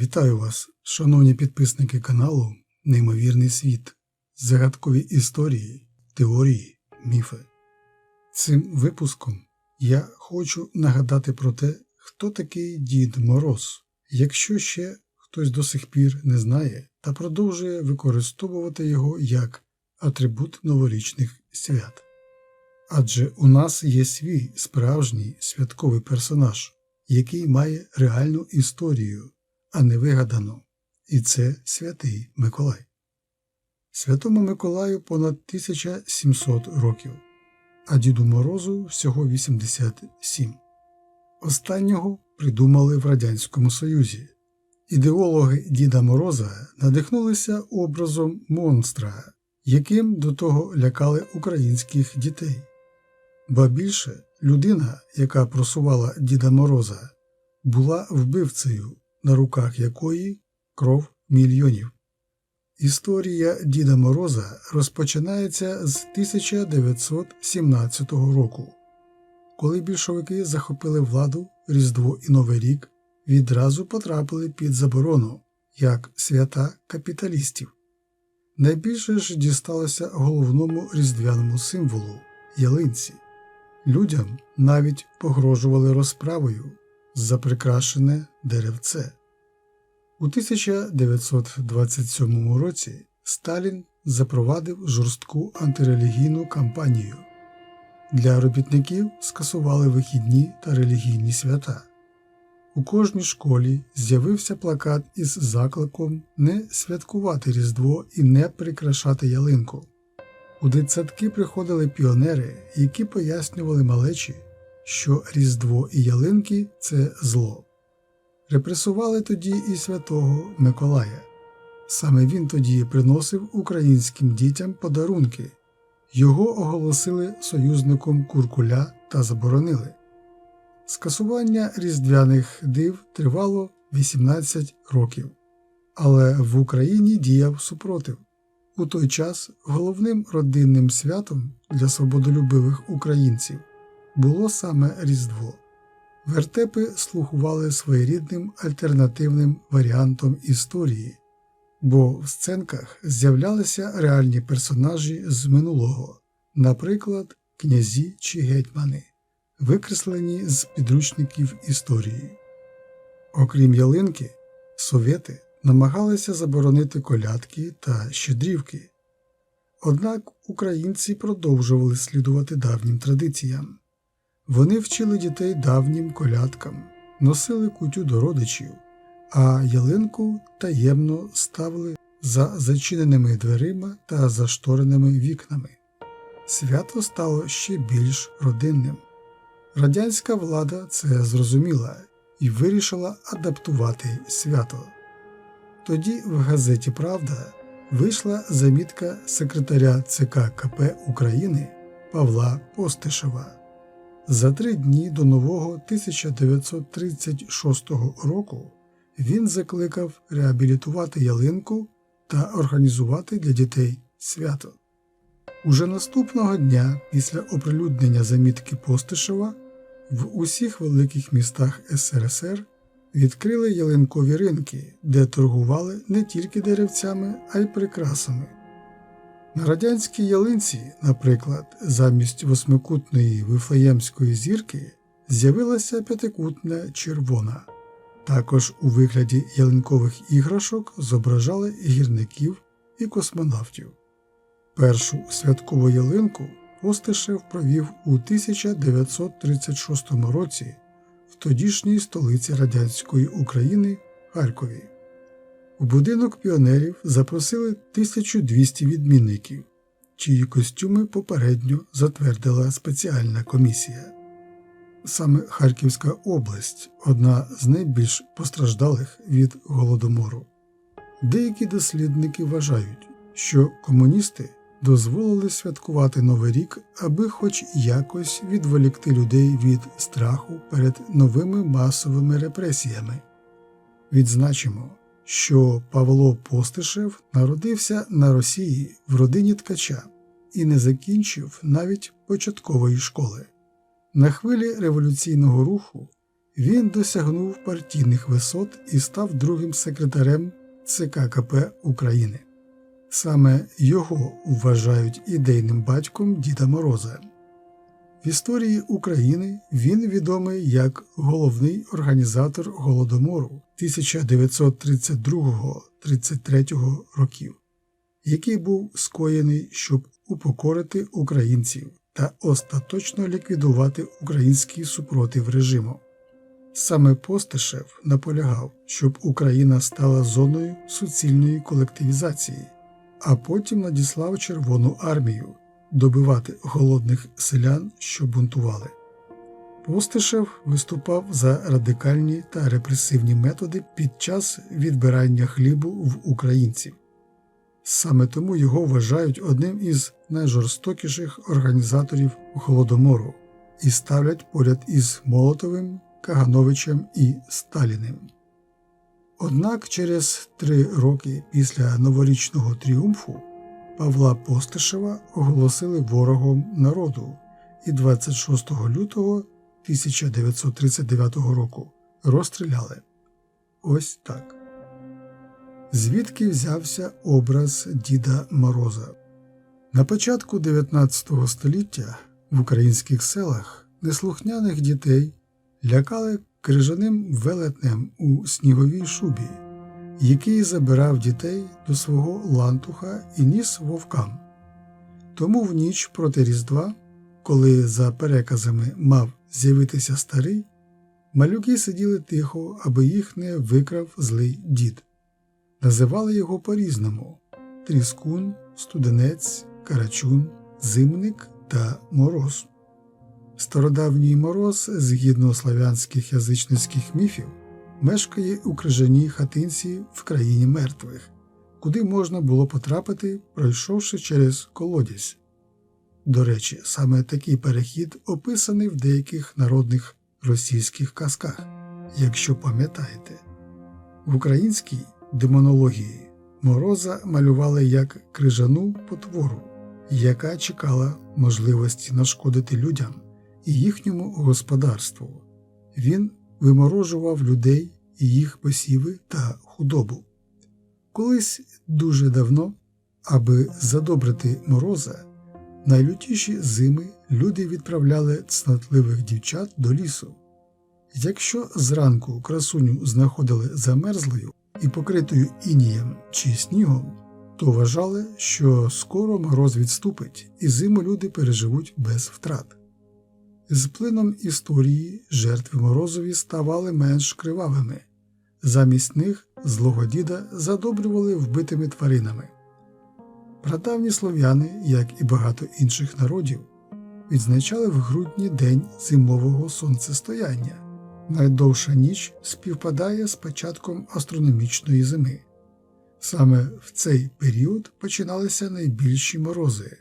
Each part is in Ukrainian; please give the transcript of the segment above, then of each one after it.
Вітаю вас, шановні підписники каналу Неймовірний світ, загадкові історії, теорії, міфи. Цим випуском я хочу нагадати про те, хто такий Дід Мороз, якщо ще хтось до сих пір не знає та продовжує використовувати його як атрибут новорічних свят. Адже у нас є свій справжній святковий персонаж, який має реальну історію, а не вигадану, і це святий Миколай. Святому Миколаю понад 1700 років, а Діду Морозу всього 87. Останнього придумали в Радянському Союзі. Ідеологи Діда Мороза надихнулися образом монстра, яким до того лякали українських дітей. Ба більше людина, яка просувала Діда Мороза, була вбивцею, на руках якої кров мільйонів. Історія Діда Мороза розпочинається з 1917 року, коли більшовики захопили владу Різдво і Новий рік, відразу потрапили під заборону як свята капіталістів. Найбільше ж дісталося головному різдвяному символу ялинці. Людям навіть погрожували розправою за прикрашене деревце. У 1927 році Сталін запровадив жорстку антирелігійну кампанію. Для робітників скасували вихідні та релігійні свята. У кожній школі з'явився плакат із закликом не святкувати Різдво і не прикрашати ялинку. У дитсадки приходили піонери, які пояснювали малечі, що Різдво і ялинки це зло. Репресували тоді і святого Миколая. Саме він тоді приносив українським дітям подарунки, його оголосили союзником Куркуля та заборонили. Скасування різдвяних див тривало 18 років, але в Україні діяв супротив. У той час головним родинним святом для свободолюбивих українців було саме Різдво. Вертепи слугували своєрідним альтернативним варіантом історії, бо в сценках з'являлися реальні персонажі з минулого, наприклад, князі чи гетьмани, викреслені з підручників історії. Окрім ялинки, совєти намагалися заборонити колядки та щедрівки. Однак українці продовжували слідувати давнім традиціям. Вони вчили дітей давнім колядкам, носили кутю до родичів, а ялинку таємно ставили за зачиненими дверима та заштореними вікнами. Свято стало ще більш родинним. Радянська влада це зрозуміла і вирішила адаптувати свято. Тоді в газеті Правда вийшла замітка секретаря ЦК КП України Павла Постишева. За три дні до нового 1936 року він закликав реабілітувати ялинку та організувати для дітей свято. Уже наступного дня, після оприлюднення замітки Постишева, в усіх великих містах СРСР відкрили ялинкові ринки, де торгували не тільки деревцями, а й прикрасами. На радянській ялинці, наприклад, замість восьмикутної вифлеємської зірки з'явилася п'ятикутна червона. Також у вигляді ялинкових іграшок зображали гірників і космонавтів. Першу святкову ялинку Постишев провів у 1936 році в тодішній столиці радянської України Харкові. У будинок піонерів запросили 1200 відмінників, чиї костюми попередньо затвердила спеціальна комісія. Саме Харківська область одна з найбільш постраждалих від голодомору. Деякі дослідники вважають, що комуністи дозволили святкувати Новий рік, аби хоч якось відволікти людей від страху перед новими масовими репресіями. Відзначимо що Павло Постишев народився на Росії в родині ткача і не закінчив навіть початкової школи. На хвилі революційного руху він досягнув партійних висот і став другим секретарем ЦК КП України. Саме його вважають ідейним батьком Діда Мороза. В історії України він відомий як головний організатор Голодомору 1932-33 років, який був скоєний, щоб упокорити українців та остаточно ліквідувати український супротив режиму. Саме Постишев наполягав, щоб Україна стала зоною суцільної колективізації, а потім надіслав Червону армію добивати голодних селян, що бунтували. Постишев виступав за радикальні та репресивні методи під час відбирання хлібу в українців. Саме тому його вважають одним із найжорстокіших організаторів голодомору і ставлять поряд із Молотовим, Кагановичем і Сталіним. Однак через три роки після новорічного тріумфу Павла Постишева оголосили ворогом народу і 26 лютого 1939 року розстріляли. Ось так. Звідки взявся образ Діда Мороза? На початку 19 століття в українських селах неслухняних дітей лякали крижаним велетнем у сніговій шубі, який забирав дітей до свого лантуха і ніс вовкам. Тому в ніч проти Різдва, коли за переказами мав з'явитися старий, малюки сиділи тихо, аби їх не викрав злий дід. Називали його по-різному тріскун, студенець, карачун, зимник та мороз. Стародавній мороз, згідно славянських язичницьких міфів, мешкає у крижаній хатинці в країні мертвих, куди можна було потрапити, пройшовши через колодязь. До речі, саме такий перехід описаний в деяких народних російських казках, якщо пам'ятаєте. В українській демонології мороза малювали як крижану потвору, яка чекала можливості нашкодити людям і їхньому господарству. Він виморожував людей і їх посіви та худобу. Колись дуже давно, аби задобрити мороза, найлютіші зими люди відправляли цнотливих дівчат до лісу. Якщо зранку красуню знаходили замерзлою і покритою інієм чи снігом, то вважали, що скоро мороз відступить і зиму люди переживуть без втрат. З плином історії жертви морозові ставали менш кривавими, замість них злого діда задобрювали вбитими тваринами. Прадавні слов'яни, як і багато інших народів, відзначали в грудні день зимового сонцестояння. Найдовша ніч співпадає з початком астрономічної зими. Саме в цей період починалися найбільші морози,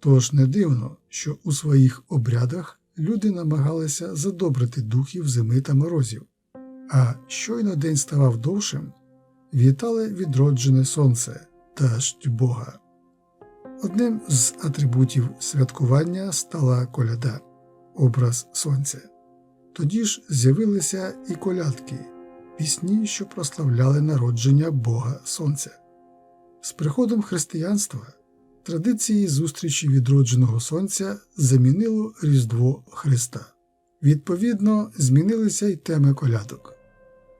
тож не дивно, що у своїх обрядах люди намагалися задобрити духів зими та морозів, а щойно день ставав довшим, вітали відроджене сонце та Бога. Одним з атрибутів святкування стала коляда, образ сонця. Тоді ж з'явилися і колядки, пісні, що прославляли народження Бога Сонця. З приходом християнства традиції зустрічі відродженого сонця замінило Різдво Христа. Відповідно, змінилися й теми колядок.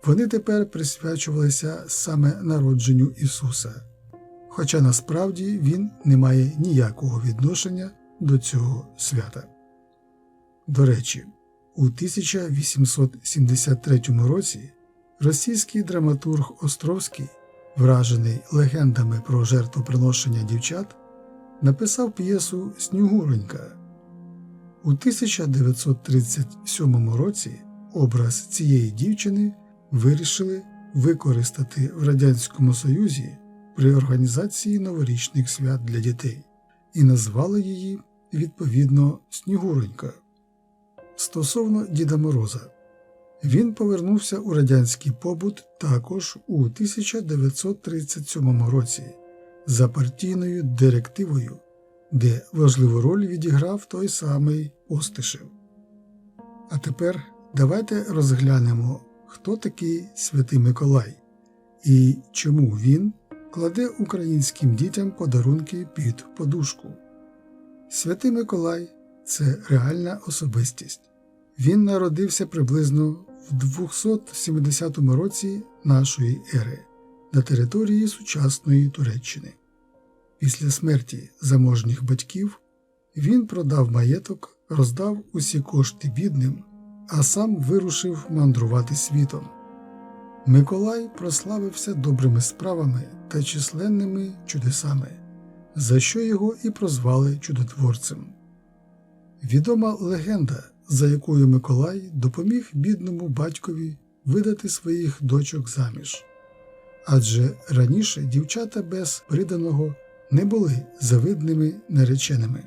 Вони тепер присвячувалися саме народженню Ісуса, хоча насправді Він не має ніякого відношення до цього свята. До речі, у 1873 році російський драматург Островський, вражений легендами про жертвоприношення дівчат, написав п'єсу Снігуронька. У 1937 році образ цієї дівчини вирішили використати в Радянському Союзі при організації новорічних свят для дітей і назвали її відповідно Снігуронька. Стосовно Діда Мороза, він повернувся у радянський побут також у 1937 році за партійною директивою, де важливу роль відіграв той самий Постишев. А тепер давайте розглянемо, хто такий Святий Миколай і чому він кладе українським дітям подарунки під подушку. Святий Миколай це реальна особистість. Він народився приблизно в 270 році нашої ери на території сучасної Туреччини. Після смерті заможніх батьків він продав маєток, роздав усі кошти бідним, а сам вирушив мандрувати світом. Миколай прославився добрими справами та численними чудесами, за що його і прозвали чудотворцем. Відома легенда, за якою Миколай допоміг бідному батькові видати своїх дочок заміж. Адже раніше дівчата без приданого не були завидними нареченими.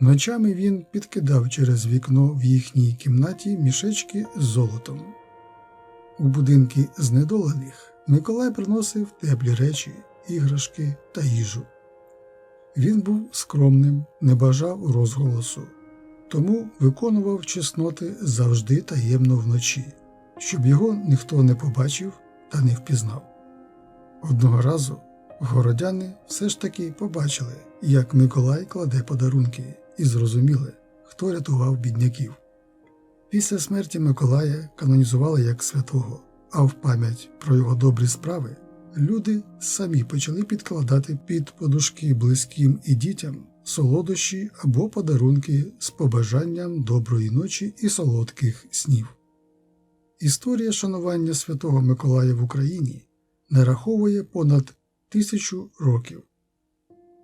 Ночами він підкидав через вікно в їхній кімнаті мішечки з золотом. У будинки знедолених Миколай приносив теплі речі, іграшки та їжу. Він був скромним, не бажав розголосу, тому виконував чесноти завжди таємно вночі, щоб його ніхто не побачив та не впізнав. Одного разу городяни все ж таки побачили, як Миколай кладе подарунки, і зрозуміли, хто рятував бідняків. Після смерті Миколая канонізували як святого, а в пам'ять про його добрі справи люди самі почали підкладати під подушки близьким і дітям солодощі або подарунки з побажанням доброї ночі і солодких снів. Історія шанування святого Миколая в Україні нараховує понад тисячу років.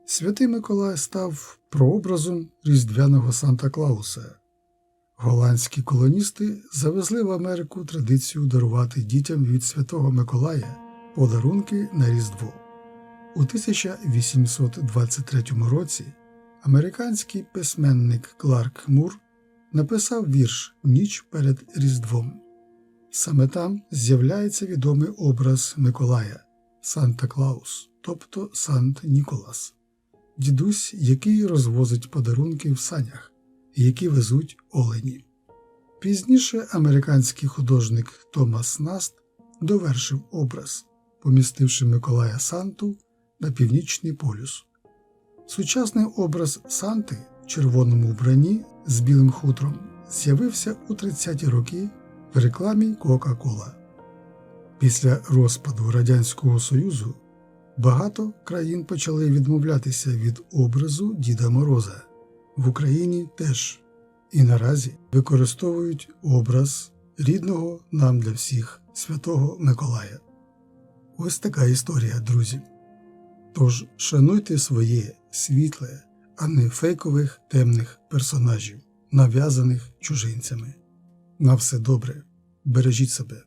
Святий Миколай став прообразом різдвяного Санта Клауса. Голландські колоністи завезли в Америку традицію дарувати дітям від Святого Миколая подарунки на Різдво. У 1823 році американський письменник Кларк Мур написав вірш Ніч перед Різдвом. Саме там з'являється відомий образ Миколая Санта Клаус, тобто Сант Ніколас, дідусь, який розвозить подарунки в санях, які везуть олені. Пізніше американський художник Томас Наст довершив образ, помістивши Миколая Санту на північний полюс. Сучасний образ Санти в червоному вбранні з білим хутром з'явився у 30-ті роки в рекламі Кока-Кола. Після розпаду Радянського Союзу багато країн почали відмовлятися від образу Діда Мороза. В Україні теж і наразі використовують образ рідного нам для всіх Святого Миколая. Ось така історія, друзі. Тож шануйте своє світле, а не фейкових темних персонажів, нав'язаних чужинцями. На все добре, бережіть себе.